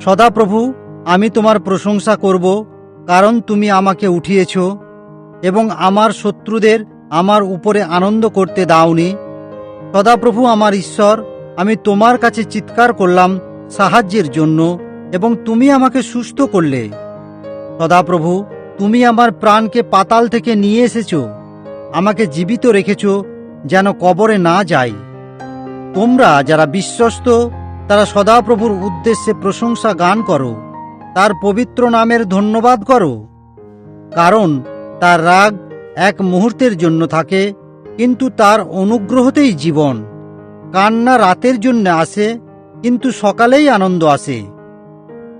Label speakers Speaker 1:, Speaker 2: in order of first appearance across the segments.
Speaker 1: সদাপ্রভু, আমি তোমার প্রশংসা করব, কারণ তুমি আমাকে উঠিয়েছ এবং আমার শত্রুদের আমার উপরে আনন্দ করতে দাওনি। সদাপ্রভু আমার ঈশ্বর, আমি তোমার কাছে চিৎকার করলাম সাহায্যের জন্য এবং তুমি আমাকে সুস্থ করলে। সদাপ্রভু, তুমি আমার প্রাণকে পাতাল থেকে নিয়ে এসেছ, আমাকে জীবিত রেখেছ যেন কবরে না যাই। তোমরা যারা বিশ্বস্ত তারা সদাপ্রভুর উদ্দেশ্যে প্রশংসা গান করো, তার পবিত্র নামের ধন্যবাদ করো। কারণ তার রাগ এক মুহূর্তের জন্য থাকে, কিন্তু তার অনুগ্রহতেই জীবন। কান্না রাতের জন্য আসে, কিন্তু সকালেই আনন্দ আসে।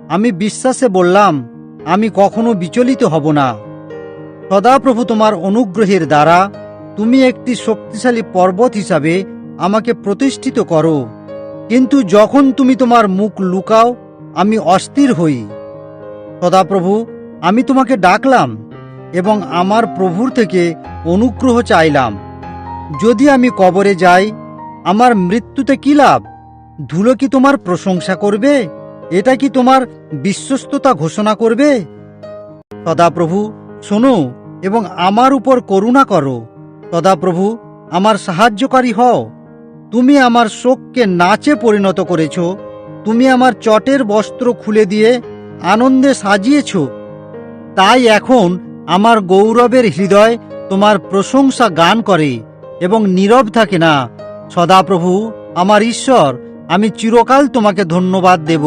Speaker 1: আমি বিশ্বাসে বললাম, আমি কখনো বিচলিত হব না। সদাপ্রভু তোমার অনুগ্রহের দ্বারা তুমি একটি শক্তিশালী পর্বত হিসাবে আমাকে প্রতিষ্ঠিত করো। কিন্তু যখন তুমি তোমার মুখ লুকাও, আমি অস্থির হই। সদাপ্রভু, আমি তোমাকে ডাকলাম এবং আমার প্রভুর থেকে অনুগ্রহ চাইলাম। যদি আমি কবরে যাই, আমার মৃত্যুতে কি লাভ? ধুলো কি তোমার প্রশংসা করবে? এটা কি তোমার বিশ্বস্ততা ঘোষণা করবে? সদাপ্রভু, শোনো এবং আমার উপর করুণা করো। সদাপ্রভু, আমার সাহায্যকারী হও। তুমি আমার শোককে নাচে পরিণত করেছ, তুমি আমার চটের বস্ত্র খুলে দিয়ে আনন্দে সাজিয়েছ। তাই এখন আমার গৌরবের হৃদয় তোমার প্রশংসা গান করে এবং নীরব থাকে না। সদাপ্রভু, আমার ঈশ্বর, আমি চিরকাল তোমাকে ধন্যবাদ দেব।